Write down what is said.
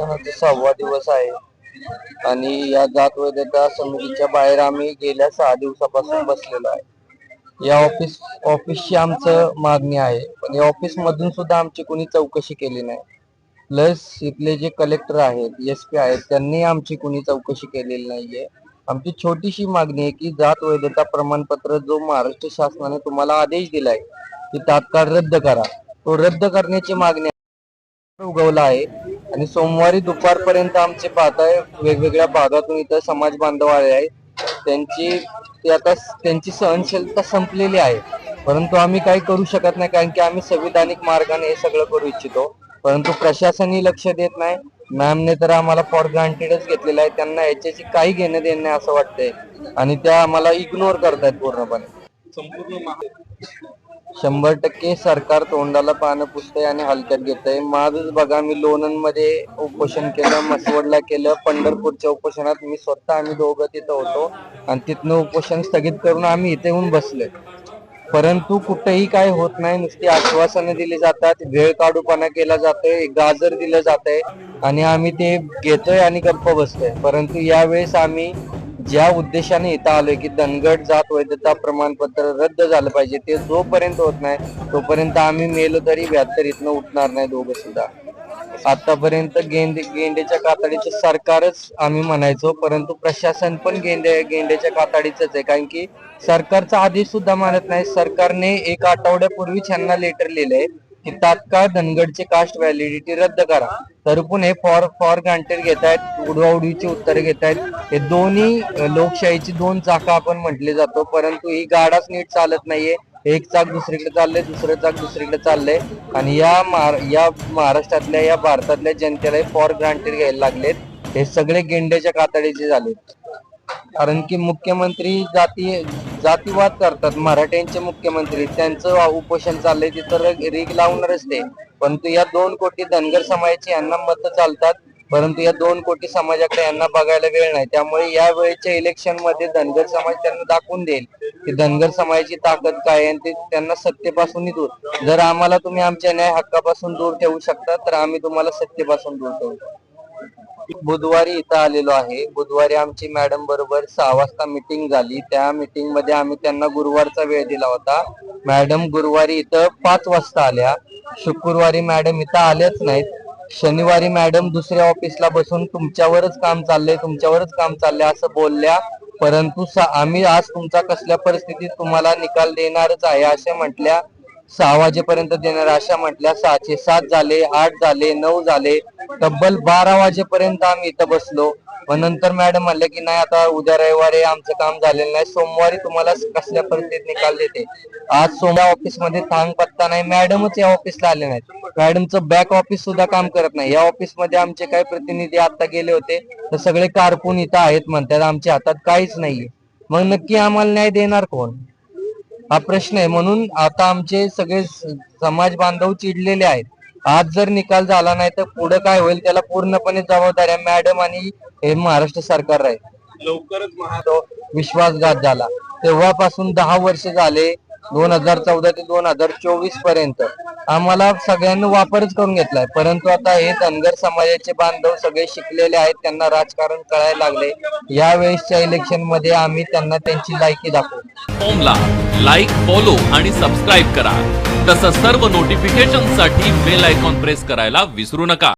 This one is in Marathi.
उपोषणाचा सहावा दिवस आहे. आणि या जात वैधता समितीच्या बाहेर आम्ही गेल्या सहा दिवसापासून बसलेलो आहे. या ऑफिस ऑफिसची आमचं मागणी आहे. पण या ऑफिस मधून सुद्धा आमची कोणी चौकशी केली नाही. प्लस इथले जे कलेक्टर आहेत एस पी आहेत त्यांनी आमची कोणी चौकशी केलेली नाहीये. आमची छोटीशी मागणी आहे की जात वैधता प्रमाणपत्र जो महाराष्ट्र शासनाने तुम्हाला आदेश दिलाय की तात्काळ रद्द करा. तो रद्द करण्याची मागणी उगवला आहे. आणि सोमवारी दुपारपर्यंत आमचे पाहताय वेगवेगळ्या भागातून इथं समाज बांधव आले आहेत. त्यांची ते आता त्यांची सहनशीलता संपलेली आहे. परंतु आम्ही काही करू शकत नाही कारण की आम्ही संविधानिक मार्गाने हे सगळं करू इच्छितो. परंतु प्रशासनही लक्ष देत नाही. मॅमने तर आम्हाला फॉर ग्रांटेडच घेतलेलं आहे. त्यांना याच्याशी काही घेणं देणं नाही असं वाटतंय. आणि त्या आम्हाला इग्नोर करतायत पूर्णपणे. शंभर टक्के सरकार तोंडाला पानं पुसतंय आणि हलक्यात घेतंय. माझच बघा मी लोणंदमध्ये उपोषण केलं मसवडला केलं पंढरपूरच्या उपोषणात मी स्वतः आम्ही दोघं तिथं होतो आणि तिथनं उपोषण स्थगित करून आम्ही इथे येऊन बसलोय. परंतु कुठेही काय होत नाही नुसती आश्वासनं दिली जातात वेळ काढूपणा केला जातोय गाजर दिलं जातंय आणि आम्ही ते घेतोय आणि गप्प बसतोय. परंतु यावेळेस आम्ही ज्या उद्देशाने इथं आलोय की धनगड जात वैधता प्रमाणपत्र रद्द झालं पाहिजे ते जोपर्यंत होत नाही तोपर्यंत आम्ही मेलो तरी व्यातर इथनं उठणार नाही दोघं सुद्धा. आतापर्यंत गेंडे गेंड्याच्या कातडीचे सरकारच आम्ही म्हणायचो परंतु प्रशासन पण गेंडे गेंड्याच्या कातडीच आहे कारण की सरकारचा आदेश सुद्धा मानत नाही. सरकारने एक आठवड्यापूर्वीच ह्यांना लेटर लिहिलंय की तात्काळ धनगडचे कास्ट व्हॅलिडिटी रद्द करा. तरी हे फॉर फॉर ग्रांटेड घेत आहेत उडवाउडीची उत्तरे घेत आहेत हे दोन्ही लोकशाहीची दोन चाकं आपण म्हटले जातो. परंतु ही गाडाच नीट चालत नाहीये. एक चाक दुसरीकडे चाललंय दुसरं चाक दुसरीकडे चाललंय. आणि या या महाराष्ट्रातल्या या भारतातल्या जनतेला फॉर ग्रांटेड घ्यायला लागलेत. हे सगळे गेंड्याच्या कातडीचे झालेत. कारण की मुख्यमंत्री जाती जातीवाद करतात. मराठ्यांचे मुख्यमंत्री त्यांचं उपोषण चाललंय तिथं रीग लावणारच ते परंतु या दोन कोटी धनगर समाजाची यांना मत चालतात परंतु या दोन कोटी समाजाकडे यांना बघायला वेळ नाही. त्यामुळे या वेळेच्या इलेक्शनमध्ये धनगर समाज त्यांना दाखवून देईल. की धनगर समाजाची ताकद काय आहे आणि ते त्यांना सत्तेपासून दूर जर आम्हाला तुम्ही आमच्या न्याय हक्कापासून दूर ठेवू शकता तर आम्ही तुम्हाला सत्तेपासून दूर ठेवू. बुधवारी इथं आलेलो आहे. बुधवारी आमची मॅडम बरोबर सहा वाजता मीटिंग झाली. त्या मीटिंगमध्ये आम्ही त्यांना गुरुवारचा वेळ दिला होता. मॅडम गुरुवारी इथं पाच वाजता आल्या. शुक्रवारी मॅडम इथं आल्याच नाहीत. शनिवारी मॅडम दुसऱ्या ऑफिसला बसून तुमच्यावरच काम चाललंय तुमच्यावरच काम चाललंय असं बोलल्या. परंतु आम्ही आज तुमचा कसल्या परिस्थितीत तुम्हाला निकाल देणारच आहे असे म्हटल्या. सहा वाजेपर्यंत देणार अशा म्हटल्या सहाशे सात झाले आठ झाले नऊ झाले. तब्बल बारा वाजेपर्यंत आम्ही इथं बसलो. मग नंतर मॅडम म्हणले की नाही आता उद्या रविवारी आमचं काम झालेलं नाही. सोमवारी तुम्हाला कसल्या परिस्थितीत निकाल देते. आज सोमवार ऑफिसमध्ये थांग पत्ता नाही. मॅडमच या ऑफिसला आले नाहीत. मॅडमचं बॅक ऑफिस सुद्धा काम करत नाही. या ऑफिसमध्ये आमचे काही प्रतिनिधी आता गेले होते. तर सगळे कारकून इथं आहेत म्हणतात. आमच्या हातात काहीच नाहीये. मग नक्की आम्हाला न्याय देणार कोण? हा प्रश्न आहे. म्हणून आता आमचे सगळे समाज बांधव चिडलेले आहेत. आज जर निकाल झाला नाही तर पुढे काय होईल त्याला पूर्णपणे जबाबदाऱ्या मॅडम आणि हे महाराष्ट्र सरकार राहील लवकरच महा तो विश्वासघात झाला. तेव्हापासून दहा वर्ष झाले दोन हजार चौदा ते दोन हजार चोवीसपर्यंत. आम्हाला सगळ्यांना वापरच करून घेतलाय. परंतु आता हे धनगर समाजाचे बांधव सगळे शिकलेले आहेत त्यांना राजकारण कळायला लागले. यावेळेसच्या इलेक्शनमध्ये आम्ही त्यांना त्यांची लायकी दाखवू. फॉर्मला लाईक फॉलो आणि सबस्क्राईब करा. तसंच सर्व नोटिफिकेशनसाठी बेल आयकॉन प्रेस करायला विसरू नका.